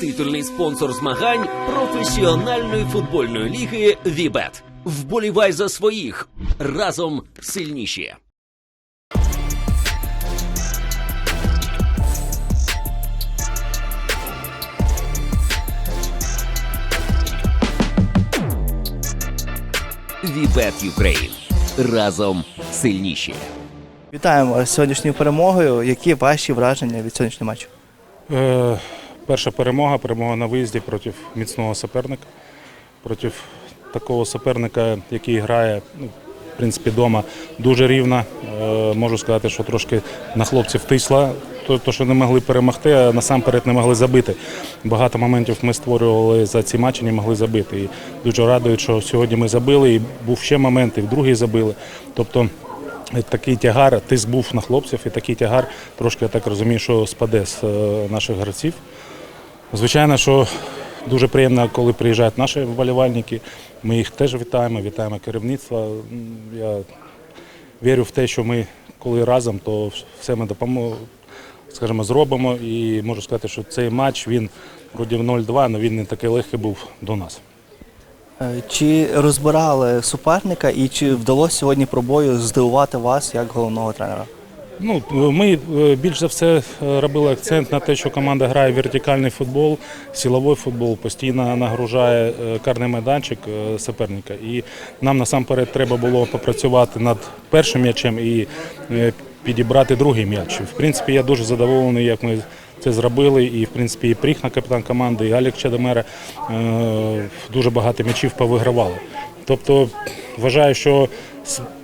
Титульний спонсор змагань професіональної футбольної ліги Вібет. Вболівай за своїх разом сильніші. Вібет Юкрейн. Разом сильніші. Вітаємо з сьогоднішньою перемогою. Які ваші враження від сьогоднішнього матчу? Е, перша перемога, перемога на виїзді проти міцного суперника, проти такого суперника, який грає, ну, в принципі, вдома дуже рівно. Е, можу сказати, що трошки на хлопців тисла, то, що не могли перемогти, а насамперед не могли забити. Багато моментів ми створювали за ці матчі, не могли забити. І дуже радують, що сьогодні ми забили, і був ще момент, і в другий забили. Тобто Такий тягар, тиск був на хлопців, і такий тягар трошки, я так розумію, що спаде з е, наших гравців. Звичайно, що дуже приємно, коли приїжджають наші вболівальники. Ми їх теж вітаємо, вітаємо керівництво. Я вірю в те, що ми, коли разом, то все ми допоможемо, скажімо, зробимо. І можу сказати, що цей матч він вроді 0-2, але він не такий легкий був до нас. Е, Чи розбирали суперника і чи вдалося сьогодні пробою здивувати вас як головного тренера? Ну, ми е, більш за все е, робили акцент на те, що команда грає вертикальний футбол, силовий футбол, постійно нагружає е, карний майданчик е, суперника. І нам насамперед треба було попрацювати над першим м'ячем і е, підібрати другий м'яч. В принципі, я дуже задоволений, як ми це зробили. І, в принципі, і Пріхна, капітан команди, і Алік Чадемера е, дуже багато м'ячів повигравали. Тобто вважаю, що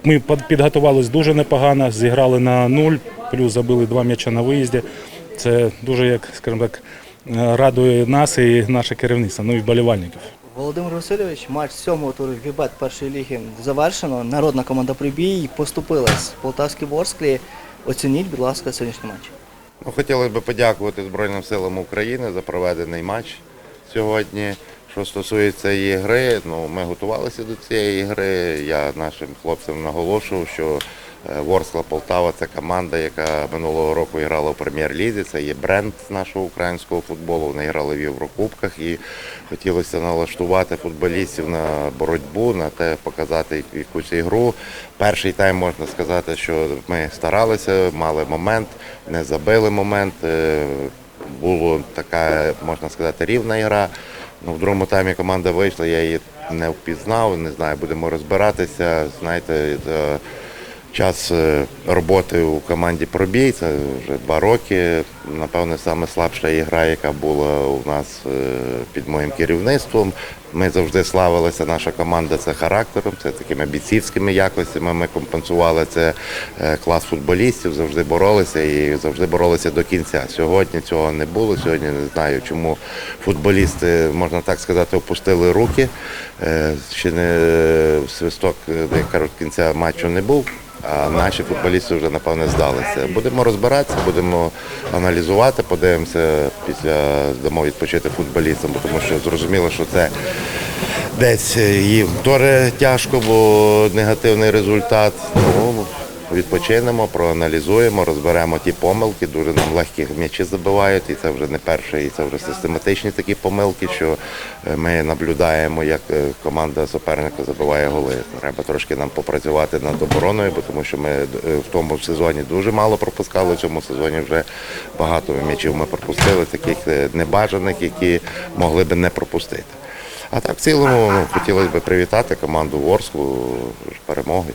ми під- підготувалися дуже непогано, зіграли на нуль, плюс забили два м'яча на виїзді. Це дуже, як скажімо так, е, радує нас і наше керівництво, ну і вболівальників. Володимир Васильович, матч сьомого туру Вібет першої ліги завершено. Народна команда прибій поступилась Полтавській Ворсклі. Оцініть, будь ласка, сьогоднішній матч. Ну, хотілося б подякувати Збройним силам України за проведений матч сьогодні. Що стосується її гри, ну ми готувалися до цієї гри. Я нашим хлопцям наголошував, що е, Ворскла Полтава це команда, яка минулого року грала в прем'єр-лізі. Це є бренд нашого українського футболу. Вони грали в Єврокубках і хотілося налаштувати футболістів на боротьбу, на те, показати якусь ігру. Перший тайм можна сказати, що ми старалися, мали момент, не забили момент. е, Була така, можна сказати, рівна гра. Ну, в другому таймі команда вийшла, я її не впізнав, не знаю, будемо розбиратися. Знаєте, е, час е, роботи у команді пробій, це вже два роки. Напевне, саме слабша ігра, яка була у нас е, під моїм керівництвом. Ми завжди славилися, наша команда це характером, це такими бійцівськими якостями. Ми компенсували це е, клас футболістів, завжди боролися і завжди боролися до кінця. Сьогодні цього не було. Сьогодні не знаю, чому футболісти, можна так сказати, опустили руки. Ще не свисток, як кажуть, кінця матчу не був. А наші футболісти вже напевне здалися. Будемо розбиратися, будемо аналізувати, подивимося після дамо відпочити футболістам, бо тому що зрозуміло, що це десь їм теж тяжко, бо негативний результат. Відпочинемо, проаналізуємо, розберемо ті помилки. Дуже нам легкі м'ячі забивають, і це вже не перше, і це вже систематичні такі помилки, що е, ми наблюдаємо, як е, команда суперника забиває голи. Треба трошки нам попрацювати над обороною, бо тому що ми е, в тому сезоні дуже мало пропускали. В цьому сезоні вже багато м'ячів ми пропустили, таких небажаних, які могли би не пропустити. А так в цілому ну, хотілося б привітати команду Ворску перемогою.